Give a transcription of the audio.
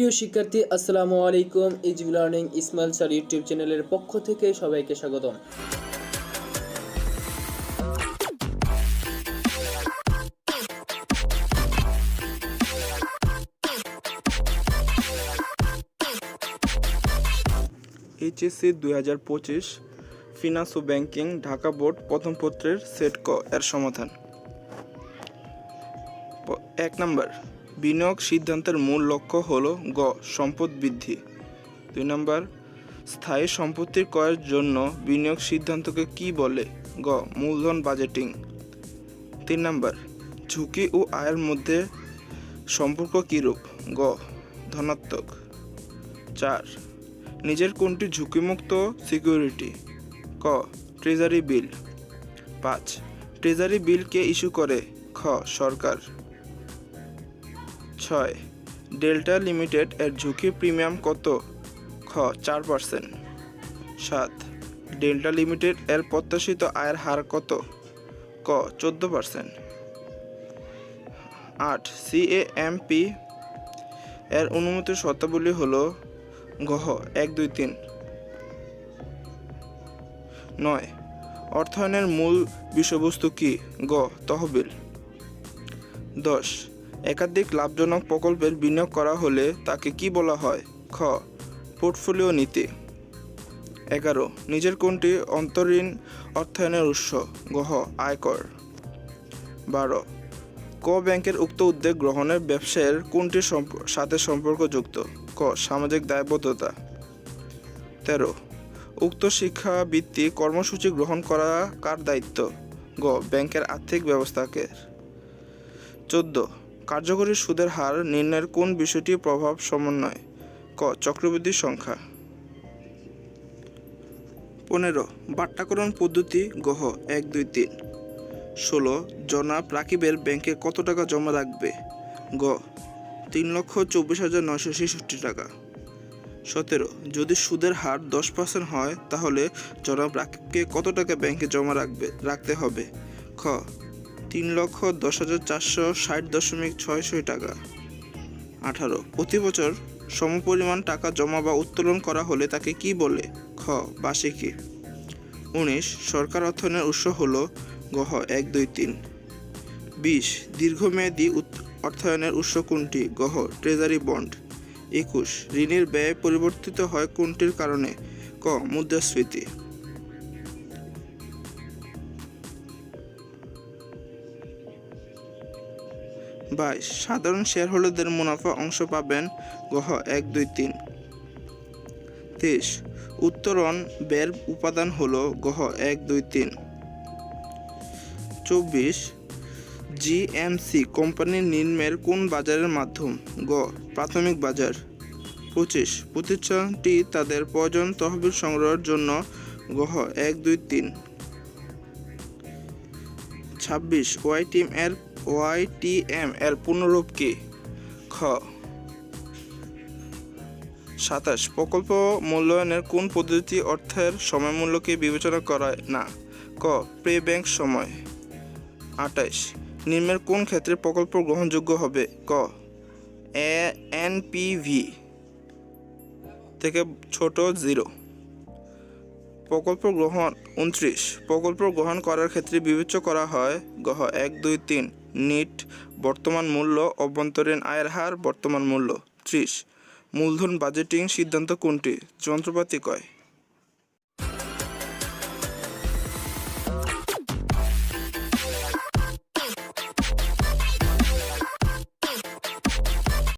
প্রিয় শিক্ষার্থী, আসসালামু আলাইকুম। ইজিবি লার্নিং ইসমাইল স্যার ইউটিউব চ্যানেলের পক্ষ থেকে সবাইকে স্বাগতম। এইচএসসি দুই হাজার পঁচিশ ফিনান্স ও ব্যাংকিং ঢাকা বোর্ড প্রথম পত্রের সেট ক, এর সমাধান। এক নম্বর। বিনিয়োগ সিদ্ধান্তের মূল লক্ষ্য হল গ, সম্পদ বৃদ্ধি। দুই নম্বর, স্থায়ী সম্পত্তির ক্রয়ের জন্য বিনিয়োগ সিদ্ধান্তকে কি বলে? গ, মূলধন বাজেটিং। তিন নম্বর, ঝুঁকি ও আয়ের মধ্যে সম্পর্ক কীরূপ? গ, ধনাত্মক। চার, নিজের কোনটি ঝুঁকিমুক্ত সিকিউরিটি? ক, ট্রেজারি বিল। পাঁচ, ট্রেজারি বিল কে ইস্যু করে খ, সরকার। ছয়। ডেল্টা লিমিটেড এর ঝুঁকি প্রিমিয়াম কত? খ, চার পার্সেন্ট। সাত, ডেল্টা লিমিটেড এর প্রত্যাশিত আয়ের হার কত? ক, চোদ্দ পার্সেন্ট। আট সিএএমপি এর অনুমতির শর্তাবলী হল গহ, এক, দুই, তিন। নয়, অর্থায়নের মূল বিষয়বস্তু কি? গ, তহবিল। দশ একাধিক লাভজনক প্রকল্পের বিনিয়োগ করা হলে তাকে কি বলা হয়? খ. পোর্টফোলিও নীতি। এগারো. নিজের কোনটি অন্তরীণ অর্থায়নের উৎস? গহ আয়কর। বারো. ক ব্যাংকের উক্ত উদ্যোগ গ্রহণের ব্যবসায়ের কোনটির সাথে সম্পর্কযুক্ত? ক. সামাজিক দায়বদ্ধতা। তেরো. উক্ত শিক্ষা ভিত্তিক কর্মসূচি গ্রহণ করা কার দায়িত্ব? গ. ব্যাংকের আর্থিক ব্যবস্থাকে। চোদ্দ. কার্যকরী সুদের হার নির্ণয়ের কোন বিষয়টি প্রভাব সমন্বয়? ক চক্রবৃদ্ধি সংখ্যা। পনেরো, বাট্টাকরণ পদ্ধতি গহ, এক, দুই, তিন। ষোলো, জনাব রাকিবের ব্যাংকে কত টাকা জমা রাখবে গ, তিন লক্ষ চব্বিশ হাজার নয়শো ছেষট্টি টাকা। সতেরো, যদি সুদের হার দশ পার্সেন্ট হয়, তাহলে জনাব রাকিবকে কত টাকা ব্যাংকে জমা রাখবে, রাখতে হবে? খ তিন লক্ষ দশ হাজার চারশো ষাট দশমিক ছয় ছয় টাকা। আঠারো, প্রতি বছর সমপরিমাণ টাকা জমা বা উত্তোলন করা হলে তাকে কি বলে? খ, বার্ষিকী। উনিশ, সরকার অর্থায়নের উৎস হল গহ, এক, দুই, তিন। বিশ, দীর্ঘমেয়াদী অর্থায়নের উৎস কোনটি? গহ, ট্রেজারি বন্ড। একুশ, ঋণের ব্যয় পরিবর্তিত হয় কোনটির কারণে? ক, মুদ্রাস্ফীতি। বাইশ সাধারণ শেয়ার হোল্ডারদের মুনাফা অংশ পাবেন গহ এক দুই তিন। তেইশ, উত্তরণ ব্যয়ের উপাদান হলো গহ এক দুই তিন। চব্বিশ জিএমসি কোম্পানির নির্মের কোন বাজারের মাধ্যম? গ, প্রাথমিক বাজার। পঁচিশ, প্রতিষ্ঠানটি তাদের প্রয়োজন তহবিল সংগ্রহের জন্য গহ এক দুই তিন। ছাব্বিশ ওয়াইটিএম এর ওয়াইটিএম এর পূর্ণরূপ কি? খ। সাতাশ। প্রকল্প মূল্যায়নের কোন পদ্ধতি অর্থের সময় মূল্যকে বিবেচনা করায়? না। ক। প্রে ব্যাংক সময়। আটাইশ নিম্নের কোন ক্ষেত্রে প্রকল্প গ্রহণযোগ্য হবে? ক। এ এনপিভি থেকে ছোট জিরো। প্রকল্প গ্রহণ উনত্রিশ প্রকল্প গ্রহণ করার ক্ষেত্রে বিবেচ্য করা হয় গহ এক, দুই, তিন। নিট, বর্তমান মূল্য, অভ্যন্তরীণ আয়ের হার, বর্তমান মূল্য। ত্রিশ, মূলধন বাজেটিং সিদ্ধান্ত কোনটি? যন্ত্রপাতি কয়?